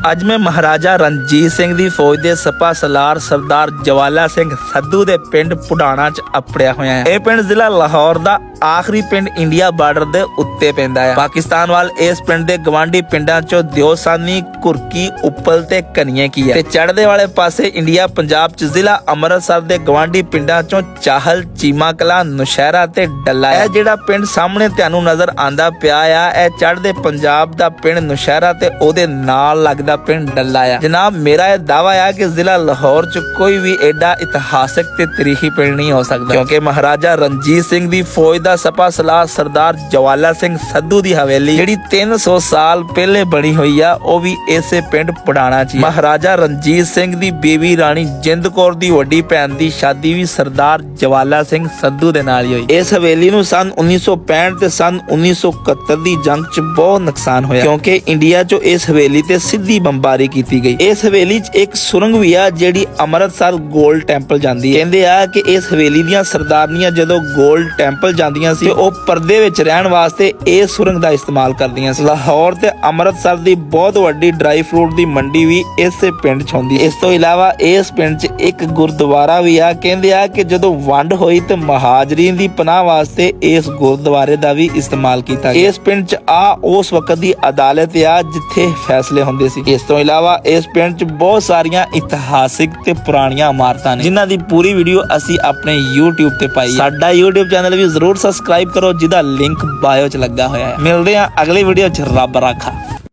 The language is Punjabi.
ਅੱਜ ਮੈਂ ਮਹਾਰਾਜਾ ਰਣਜੀਤ ਸਿੰਘ ਦੀ ਫੌਜ ਦੇ ਸਪਾ ਸਲਾਰ ਸਰਦਾਰ ਜਵਾਲਾ ਸਿੰਘ ਸੱਧੂ ਦੇ ਪਿੰਡ ਪੁਡਾਣਾ 'ਚ ਅਪੜਿਆ ਹੋਇਆ ਹਾਂ। ਇਹ ਪਿੰਡ ਜ਼ਿਲ੍ਹਾ ਲਾਹੌਰ ਦਾ ਆਖਰੀ ਪਿੰਡ ਇੰਡੀਆ ਬਾਰਡਰ ਦੇ ਉੱਤੇ ਪੈਂਦਾ ਹੈ। ਪਾਕਿਸਤਾਨ ਵੱਲ ਇਸ ਪਿੰਡ ਦੇ ਗਵਾਂਢੀ ਪਿੰਡਾਂ 'ਚੋਂ ਦਿਓਸਾਨੀ, ਕੁਰਕੀ, ਉੱਪਲ ਤੇ ਕਨੀਏ ਕੀ ਹੈ। ਤੇ ਚੜ੍ਹਦੇ ਵਾਲੇ ਪਾਸੇ ਇੰਡੀਆ, ਪੰਜਾਬ 'ਚ ਜ਼ਿਲ੍ਹਾ ਅੰਮ੍ਰਿਤਸਰ ਦੇ ਗਵਾਂਢੀ ਪਿੰਡਾਂ 'ਚੋਂ ਚਾਹਲ ਚੀਮਾ ਕਲਾ ਨੁਸ਼ਹਿਰਾ ਤੇ ਡੱਲਾ ਹੈ। ਜਿਹੜਾ ਪਿੰਡ ਸਾਹਮਣੇ ਤੁਹਾਨੂੰ ਨਜ਼ਰ ਆਂਦਾ ਪਿਆ ਆ, ਇਹ ਚੜ੍ਹਦੇ ਪੰਜਾਬ ਦਾ ਪਿੰਡ ਨੁਸ਼ਹਿਰਾ ਤੇ ਉਹਦੇ ਨਾਲ ਲੱਗਦਾ ਪਿੰਡ ਡੱਲਾ ਆ ਜਨਾਬ, ਮੇਰਾ ਇਹ ਦਾਵਾ ਆ ਕਿ ਜ਼ਿਲ੍ਹਾ ਲਾਹੌਰ 'ਚ ਕੋਈ ਵੀ ਐਡਾ ਇਤਿਹਾਸਕ ਤੇ ਤਾਰੀਖੀ ਪਿੰਡ ਨਹੀਂ ਹੋ ਸਕਦਾ। ਕਿਉਂਕਿ ਮਹਾਰਾਜਾ ਰਣਜੀਤ ਸਿੰਘ ਦੀ ਫੌਜ ਦਾ ਸਪਾ ਸਲਾਹ ਸਰਦਾਰ ਜਵਾਲਾ ਸਿੰਘ ਸੱਧੂ ਦੀ ਹਵੇਲੀ, ਜਿਹੜੀ 300 ਸਾਲ ਪਹਿਲੇ ਬਣੀ ਹੋਈ ਆ, ਉਹ ਵੀ ਇਸੇ ਪਿੰਡ ਪੜਾਣਾ 'ਚ ਮਹਾਰਾਜਾ ਰਣਜੀਤ ਸਿੰਘ ਦੀ ਬੇਬੀ ਰਾਣੀ ਜਿੰਦ ਕੌਰ ਦੀ ਵੱਡੀ ਭੈਣ ਦੀ ਸ਼ਾਦੀ ਵੀ ਸਰਦਾਰ ਜਵਾਲਾ ਸਿੰਘ ਸੱਧੂ ਦੇ ਨਾਲ ਹੀ ਹੋਈ। ਇਸ ਹਵੇਲੀ ਨੂੰ ਸਨ 1965 ਤੇ ਸਨ 1971 ਦੀ ਜੰਗ 'ਚ ਬਹੁਤ ਨੁਕਸਾਨ ਹੋਇਆ। ਕਿਉਂਕਿ ਇੰਡੀਆ 'ਚੋਂ ਇਸ ਹਵੇਲੀ ਤੇ ਸਿੱਧੀ ਬੰਬਾਰੀ ਕੀਤੀ ਗਈ। ਇਸ ਹਵੇਲੀ 'ਚ ਇੱਕ ਸੁਰੰਗ ਵੀ ਆ, ਜਿਹੜੀ ਅੰਮ੍ਰਿਤਸਰ ਗੋਲਡ ਟੈਂਪਲ ਜਾਂਦੀ ਹੈ। ਕਹਿੰਦੇ ਆ ਕਿ ਇਸ ਹਵੇਲੀ ਦੀਆਂ ਸਰਦਾਰਨੀਆਂ ਜਦੋਂ ਗੋਲਡ ਟੈਂਪਲ ਜਾਂਦੀਆਂ ਸੀ, ਉਹ ਪਰਦੇ ਵਿੱਚ ਰਹਿਣ ਵਾਸਤੇ ਇਹ ਸੁਰੰਗ ਦਾ ਇਸਤੇਮਾਲ ਕਰਦੀਆਂ ਸੀ। ਲਾਹੌਰ ਤੇ ਅੰਮ੍ਰਿਤਸਰ ਦੀ ਬਹੁਤ ਵੱਡੀ ਡਰਾਈ ਫਰੂਟ ਦੀ ਮੰਡੀ ਵੀ ਇਸੇ ਪਿੰਡ 'ਚ ਹੁੰਦੀ। ਇਸ ਤੋਂ ਇਲਾਵਾ ਇਸ ਪਿੰਡ 'ਚ ਇੱਕ ਗੁਰਦੁਆਰਾ ਵੀ ਆ। ਕਹਿੰਦੇ ਆ ਕਿ ਜਦੋਂ ਵੰਡ ਹੋਈ ਤੇ ਮਹਾਜਰੀਨ ਦੀ ਪਨਾਹ ਵਾਸਤੇ ਇਸ ਗੁਰਦੁਆਰੇ ਦਾ ਵੀ ਇਸਤੇਮਾਲ ਕੀਤਾ ਗਿਆ। ਇਸ ਪਿੰਡ 'ਚ ਆ, ਉਸ ਵਕਤ ਦੀ ਅਦਾਲਤ ਆ, ਜਿੱਥੇ ਫੈਸਲੇ ਹੁੰਦੇ ਸੀ। ਇਸ ਤੋਂ ਇਲਾਵਾ ਇਸ ਪਿੰਡ 'ਚ ਬਹੁਤ ਸਾਰੀਆਂ ਇਤਿਹਾਸਿਕ ਤੇ ਪੁਰਾਣੀਆਂ ਇਮਾਰਤਾਂ ਨੇ। ਜਿਨ੍ਹਾਂ ਦੀ ਪੂਰੀ ਵੀਡੀਓ ਅਸੀਂ ਆਪਣੇ YouTube ਤੇ ਪਾਈ ਹੈ। ਸਾਡਾ YouTube ਚੈਨਲ ਵੀ ਜ਼ਰੂਰ ਸਬਸਕ੍ਰਾਈਬ ਕਰੋ ਜਿਹਦਾ ਲਿੰਕ ਬਾਇਓ 'ਚ ਲੱਗਾ ਹੋਇਆ ਹੈ। ਮਿਲਦੇ ਹਾਂ ਅਗਲੀ ਵੀਡੀਓ 'ਚ। ਰੱਬ ਰਾਖਾ।